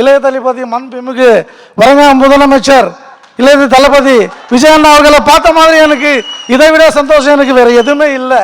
இளைய தளபதி மண்புமிகு வரங்க முதலமைச்சர். இளைய தளபதி விஜயண்ணா அவர்களை பார்த்த மாதிரி எனக்கு இதை விட சந்தோஷம் எனக்கு வேறு எதுவுமே இல்லை.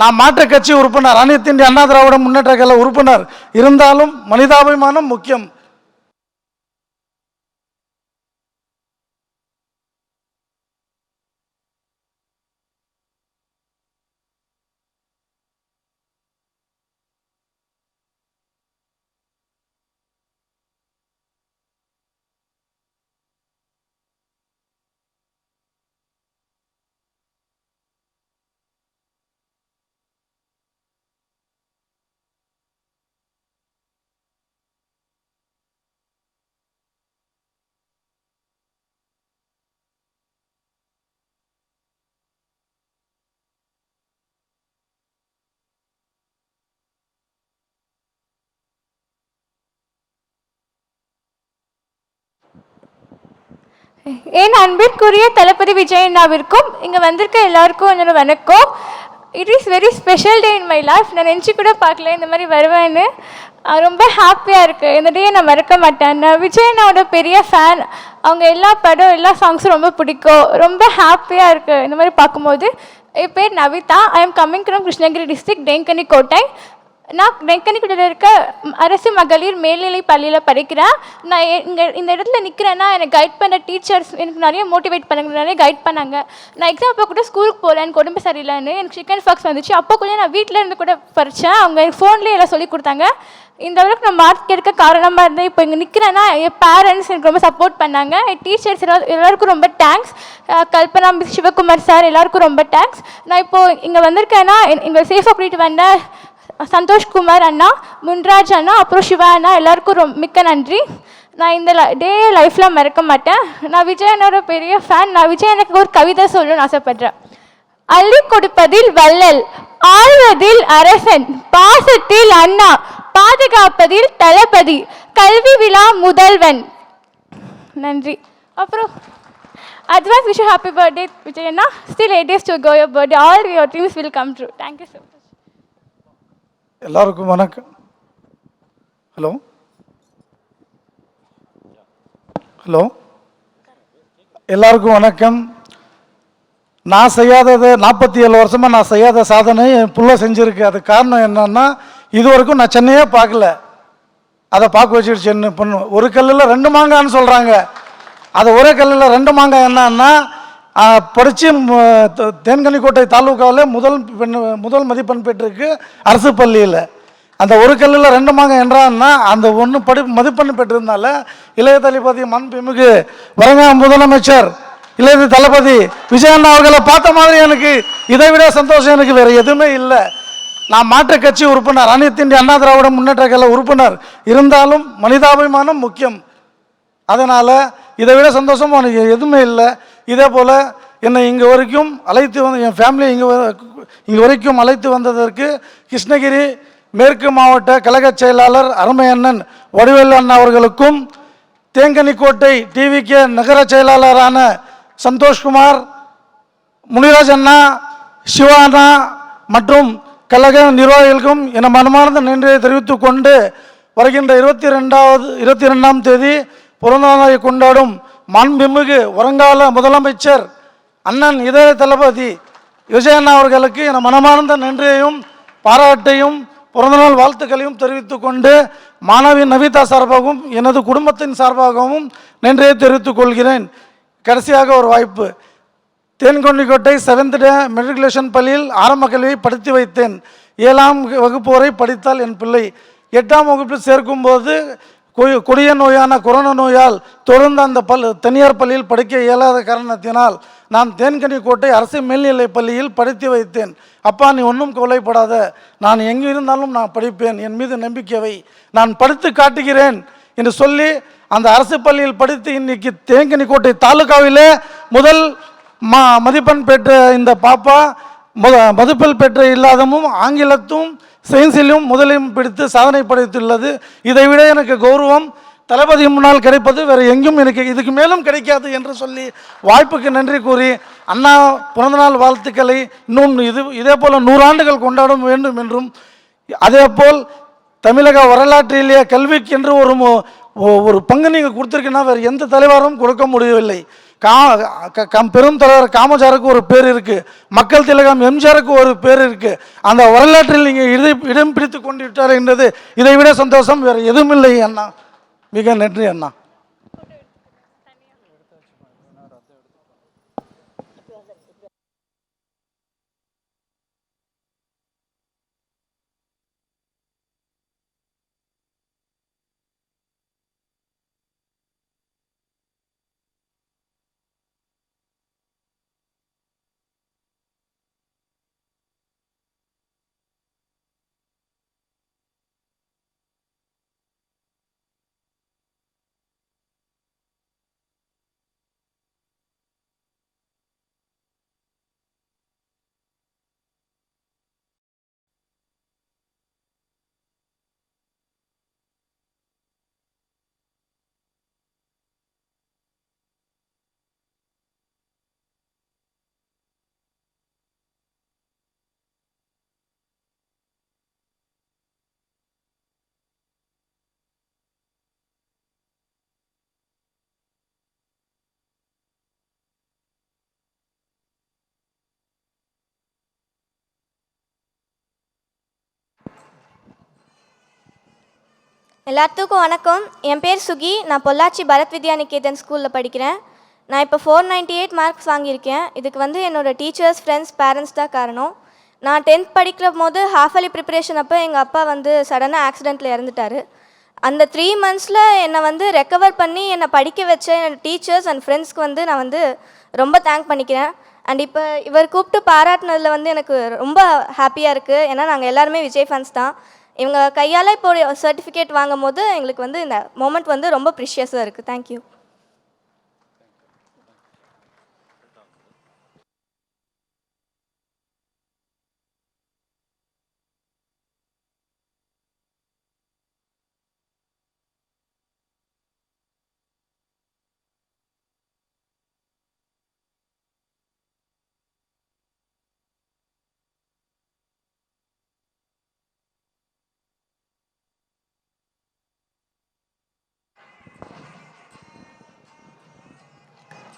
நான் மாற்றுக் கட்சி உறுப்பினர் அனைத்து இந்திய அண்ணா திராவிட முன்னேற்ற கழக உறுப்பினர். இருந்தாலும் மனிதாபிமானம் முக்கியம். என் அன்பிற்குரிய தளபதி விஜயண்ணாவிற்கும் இங்கே வந்திருக்க எல்லாருக்கும் என்னோட வணக்கம். It is very special day in my life நான் நினச்சி கூட பார்க்கல இந்த மாதிரி வருவேன்னு. ரொம்ப ஹாப்பியாக இருக்குது இந்த டே நான் மறக்க மாட்டேன். நான் விஜயண்ணாவோட பெரிய ஃபேன் அவங்க எல்லா படம் எல்லா சாங்ஸும் ரொம்ப பிடிக்கும். ரொம்ப ஹாப்பியாக இருக்குது இந்த மாதிரி பார்க்கும்போது. என் பேர் Navitha. I am coming from Krishnagiri district Denkanikottai நான் வெங்கனிக்குடியில் இருக்க அரசு மகளிர் மேல்நிலை பள்ளியில் படிக்கிறேன். நான் இங்கே இந்த இடத்துல நிற்கிறேன்னா எனக்கு கைட் பண்ண டீச்சர்ஸ் எனக்கு நிறைய மோட்டிவேட் பண்ணுங்க நிறைய கைட் பண்ணாங்க. நான் எக்ஸாம் அப்போ கூட ஸ்கூலுக்கு போகல எனக்கு உடம்பு சரியில்லைன்னு எனக்கு சிக்கன் ஃபாக்ஸ் வந்துச்சு. அப்போ கூட நான் வீட்டில் இருந்து கூட பறித்தேன் அவங்க எனக்கு ஃபோன்லேயே எல்லாம் சொல்லி கொடுத்தாங்க. இந்த அளவுக்கு நான் மார்க் எடுக்க காரணமாக இருந்தேன். இப்போ இங்கே நிற்கிறேன்னா என் பேரண்ட்ஸ் எனக்கு ரொம்ப சப்போர்ட் பண்ணாங்க. என் டீச்சர்ஸ் எல்லாருக்கும் ரொம்ப thanks Kalpana miss Sivakumar sir எல்லாருக்கும் ரொம்ப தேங்க்ஸ் நான் இப்போது இங்கே வந்திருக்கேன்னா எங்களை சேஃபாக கூட்டிகிட்டு வந்தேன் சந்தோஷ்குமார் அண்ணா முன்ராஜ் அண்ணா அப்புறம் சிவா அண்ணா எல்லாருக்கும் ரொம்ப மிக்க நன்றி. நான் இந்த டே லைஃப்பில் மறக்க மாட்டேன். நான் விஜய் அண்ணாவோட பெரிய ஃபேன் நான் விஜய் எனக்கு ஒரு கவிதை சொல்லணும்னு ஆசைப்பட்றேன். அள்ளி கொடுப்பதில் வள்ளல் ஆழ்வதில் அரசன் பாசத்தில் அண்ணா பாதுகாப்பதில் தளபதி கல்வி விழா முதல்வன். நன்றி. அப்புறம் advance wish happy birthday Vijay Anna still eight days to go your birthday all your dreams will come true thank you sir எல்லாருக்கும் வணக்கம். ஹலோ. ஹலோ. எல்லாருக்கும் வணக்கம். நான் செய்யாதது நாற்பத்தி ஏழு வருஷமாக நான் செய்யாத சாதனை என் புள்ள செஞ்சுருக்கு. அது காரணம் என்னன்னா இது வரைக்கும் நான் சென்னையே பார்க்கல. அதை பார்க்க வச்சுட்டு என்ன பொண்ணு. ஒரு கல்லில் ரெண்டு மாங்கான்னு சொல்கிறாங்க அது ஒரே கல்லில் ரெண்டு மாங்காய் என்னன்னா படித்து தேன்கனிக்கோட்டை தாலுக்காவில் முதல் பெண் முதல் மதிப்பெண் பெற்றிருக்கு அரசு பள்ளியில். அந்த ஒரு கல்லில் ரெண்டு மாங்க என்றான்னா அந்த ஒன்று படி மதிப்பெண் பெற்றிருந்தால இளைய தளபதி மண்புமிகு வரங்க முதலமைச்சர் இளைய தளபதி விஜயண்ணா அவர்களை பார்த்த மாதிரி எனக்கு இதை விட சந்தோஷம் எனக்கு வேறு எதுவுமே இல்லை. நான் மாற்றுக் கட்சி உறுப்பினர் அனைத்து இந்திய அண்ணா திராவிட முன்னேற்ற கழக உறுப்பினர். இருந்தாலும் மனிதாபிமானம் முக்கியம். அதனால் இதை விட சந்தோஷம் எனக்கு எதுவுமே இல்லை. இதே போல் என்னை இங்கே வரைக்கும் அழைத்து வந்து என் ஃபேமிலி இங்கே இங்கே வரைக்கும் அழைத்து வந்ததற்கு கிருஷ்ணகிரி மேற்கு மாவட்ட கழக செயலாளர் அருமையண்ணன் வடிவேல் அண்ணா அவர்களுக்கும் தேங்கனிக்கோட்டை டிவிகே நகர செயலாளரான சந்தோஷ்குமார் முனிராஜ் அண்ணா சிவா அண்ணா மற்றும் கழக நிர்வாகிகளுக்கும் என மனமார்ந்த நன்றியை தெரிவித்துக் கொண்டு வருகின்ற இருபத்தி ரெண்டாவது இருபத்தி ரெண்டாம் தேதி பிறந்தநாளை கொண்டாடும் மாண்புமிகு வருங்கால முதலமைச்சர் அண்ணன் இதய தளபதி விஜயண்ணா அவர்களுக்கு என மனமார்ந்த நன்றியையும் பாராட்டையும் பிறந்தநாள் வாழ்த்துக்களையும் தெரிவித்துக் கொண்டு மாணவி நவிதா சார்பாகவும் எனது குடும்பத்தின் சார்பாகவும் நன்றியை தெரிவித்துக் கொள்கிறேன். கடைசியாக ஒரு வாய்ப்பு. தேன்கொண்டிக்கோட்டை செவன்த் டே மெட்ரிகுலேஷன் பள்ளியில் ஆரம்ப கல்வியை படித்து வைத்தேன். ஏழாம் வகுப்பு வரை படித்தால் என் பிள்ளை. எட்டாம் வகுப்பில் சேர்க்கும்போது போது கொடிய நோயான கொரோனா நோயால் தொடர்ந்து அந்த பல் தனியார் பள்ளியில் படிக்க இயலாத காரணத்தினால் நான் தேன்கனிக்கோட்டை அரசு மேல்நிலைப் பள்ளியில் படித்து வைத்தேன். அப்பா நீ ஒன்றும் கவலைப்படாத. நான் எங்கே இருந்தாலும் நான் படிப்பேன். என் மீது நம்பிக்கைவை நான் படித்து காட்டுகிறேன் என்று சொல்லி அந்த அரசு பள்ளியில் படித்து இன்னைக்கு தேங்கனிக்கோட்டை தாலுகாவிலே முதல் ம மதிப்பெண் பெற்ற இந்த பாப்பா மதிப்பெண் பெற்ற இல்லாதமும் ஆங்கிலத்தும் சயின்ஸிலும் முதலையும் பிடித்து சாதனை படைத்துள்ளது. இதை விட எனக்கு கௌரவம் தளபதி முன்னால் கிடைப்பது வேறு எங்கும் எனக்கு இதுக்கு மேலும் கிடைக்காது என்று சொல்லி வாய்ப்புக்கு நன்றி கூறி அண்ணா பிறந்தநாள் வாழ்த்துக்களை இன்னும் இது இதே போல் நூறாண்டுகள் கொண்டாட வேண்டும் என்றும் அதேபோல் தமிழக வரலாற்றிலேயே கல்விக்கென்று ஒரு ஒரு பங்கு நீங்கள் கொடுத்துருக்கீங்கன்னா வேறு எந்த தலைவரும் கொடுக்க முடியவில்லை. கா க- கம் பெரும் தலைவர் காமச்சாருக்கு ஒரு பேர் இருக்குது மக்கள் திலகம் எம்ஜிஆருக்கு ஒரு பேர் இருக்குது அந்த வரலாற்றில் நீங்கள் இடம் இடம் பிடித்து கொண்டு விட்டார் என்றது இதை விட சந்தோஷம் வேறு எதுவும் இல்லை அண்ணா. மிக நன்றி அண்ணா. எல்லாத்துக்கும் வணக்கம். என் பேர் சுகி. நான் பொள்ளாச்சி பரத் வித்யா நிகேதன் ஸ்கூலில் படிக்கிறேன். நான் இப்போ ஃபோர் நைன்ட்டி எயிட் மார்க்ஸ் வாங்கியிருக்கேன். இதுக்கு வந்து என்னோடய டீச்சர்ஸ் ஃப்ரெண்ட்ஸ் பேரண்ட்ஸ் தான் காரணம். நான் டென்த் படிக்கிற போது ஹாஃப் அலி ப்ரிப்பரேஷன் அப்போ எங்கள் அப்பா வந்து சடனாக ஆக்சிடெண்ட்டில் இறந்துட்டார். அந்த த்ரீ மந்த்ஸில் என்னை வந்து ரெக்கவர் பண்ணி என்னை படிக்க வச்ச என்னோட டீச்சர்ஸ் அண்ட் ஃப்ரெண்ட்ஸ்க்கு வந்து நான் வந்து ரொம்ப தேங்க் பண்ணிக்கிறேன். அண்ட் இப்போ இவர் கூப்பிட்டு பாராட்டினதில் வந்து எனக்கு ரொம்ப ஹாப்பியாக இருக்குது ஏன்னா நாங்கள் எல்லாருமே விஜய் ஃபேன்ஸ் தான். இவங்க கையால் இப்போ ஒரு சர்டிஃபிகேட் வாங்கும் போது எங்களுக்கு வந்து இந்த மொமெண்ட் வந்து ரொம்ப ப்ரிஷியஸாக இருக்குது தேங்க்யூ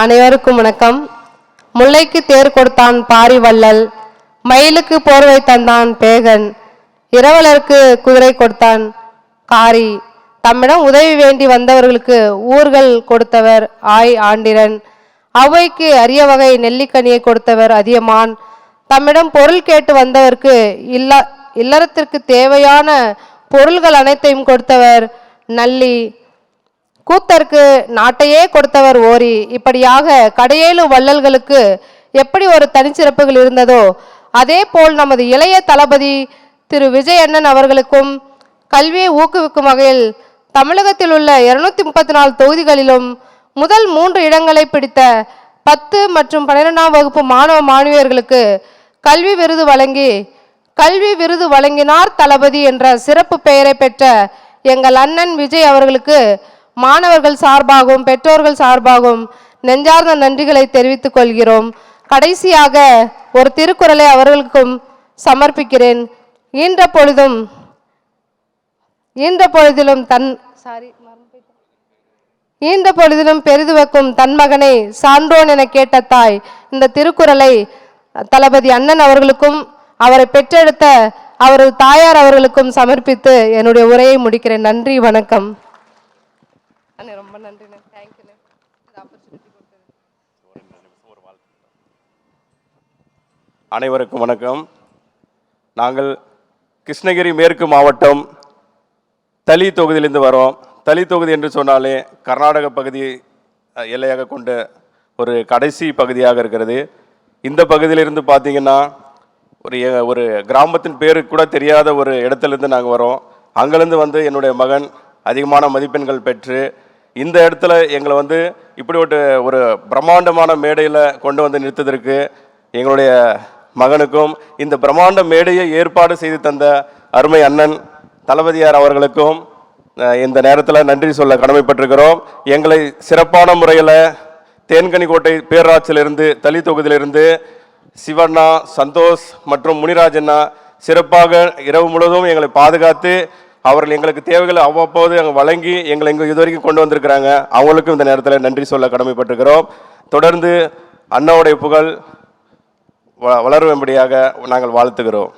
அனைவருக்கும் வணக்கம். முல்லைக்கு தேர் கொடுத்தான் பாரி வள்ளல் மயிலுக்கு போர்வை தந்தான் பேகன். இரவலருக்கு குதிரை கொடுத்தான் காரி. தம்மிடம் உதவி வேண்டி வந்தவர்களுக்கு ஊர்கள் கொடுத்தவர் ஆய் ஆண்டிரன். அவைக்கு அரிய வகை நெல்லிக்கனியை கொடுத்தவர் அதியமான். தம்மிடம் பொருள் கேட்டு வந்தவர்க்கு இல்ல இல்லறத்திற்கு தேவையான பொருள்கள் அனைத்தையும் கொடுத்தவர் நல்லி. கூத்தருக்கு நாட்டையே கொடுத்தவர் ஓரி. இப்படியாக கடையேழு வள்ளல்களுக்கு எப்படி ஒரு தனிச்சிறப்புகள் இருந்ததோ அதே போல் நமது இளைய தளபதி திரு விஜய் அண்ணன் அவர்களுக்கும் கல்வியை ஊக்குவிக்கும் வகையில் தமிழகத்தில் உள்ள இருநூத்தி முப்பத்தி நாலு தொகுதிகளிலும் முதல் மூன்று இடங்களை பிடித்த பத்து மற்றும் பன்னிரெண்டாம் வகுப்பு மாணவ மாணவியர்களுக்கு கல்வி விருது வழங்கி கல்வி விருது வழங்கினார் தளபதி என்ற சிறப்பு பெயரை பெற்ற எங்கள் அண்ணன் விஜய் அவர்களுக்கு மாணவர்கள் சார்பாகவும் பெற்றோர்கள் சார்பாகவும் நெஞ்சார்ந்த நன்றிகளை தெரிவித்துக் கொள்கிறோம். கடைசியாக ஒரு திருக்குறளை அவர்களுக்கும் சமர்ப்பிக்கிறேன். ஈன்ற பொழுதும் ஈன்ற பொழுதிலும் தன் சாரி ஈன்ற பொழுதிலும் பெரிதுவக்கும் தன் மகனை சான்றோன் என கேட்ட தாய் இந்த திருக்குறளை தளபதி அண்ணன் அவர்களுக்கும் அவரை பெற்றெடுத்த அவரது தாயார் அவர்களுக்கும் சமர்ப்பித்து என்னுடைய உரையை முடிக்கிறேன். நன்றி வணக்கம். அண்ணே ரொம்ப நன்றிண்ணே தேங்க்யூண்ணே அனைவருக்கும் வணக்கம். நாங்கள் கிருஷ்ணகிரி மேற்கு மாவட்டம் தளி தொகுதியிலிருந்து வரோம். தளி தொகுதி என்று சொன்னாலே கர்நாடக பகுதி எல்லையாக கொண்ட ஒரு கடைசி பகுதியாக இருக்கிறது. இந்த பகுதியிலிருந்து பார்த்தீங்கன்னா ஒரு எ- ஒரு கிராமத்தின் பேரு கூட தெரியாத ஒரு இடத்துலேருந்து நாங்கள் வரோம். அங்கேருந்து வந்து என்னுடைய மகன் அதிகமான மதிப்பெண்கள் பெற்று இந்த இடத்துல எங்களை வந்து இப்படி ஒரு ஒரு பிரம்மாண்டமான மேடையில் கொண்டு வந்து நிறுத்ததற்கு எங்களுடைய மகனுக்கும் இந்த பிரம்மாண்ட மேடையை ஏற்பாடு செய்து தந்த அருமை அண்ணன் தளபதியார் அவர்களுக்கும் இந்த நேரத்தில் நன்றி சொல்ல கடமைப்பட்டிருக்கிறோம். எங்களை சிறப்பான முறையில் தேன்கனிக்கோட்டை பேராட்சியிலிருந்து தளி தொகுதியிலிருந்து சிவண்ணா சந்தோஷ் மற்றும் முனிராஜண்ணா சிறப்பாக இரவு முழுவதும் எங்களை பாதுகாத்து அவர்கள் எங்களுக்கு தேவைகளை அவ்வப்போது அங்கே வழங்கி எங்களை இங்கே இது வரைக்கும் கொண்டு வந்திருக்கிறாங்க. அவங்களுக்கும் இந்த நேரத்தில் நன்றி சொல்ல கடமைப்பட்டிருக்கிறோம். தொடர்ந்து அண்ணாவுடைய புகழ் வ வளரும்படியாக நாங்கள் வாழ்த்துகிறோம்.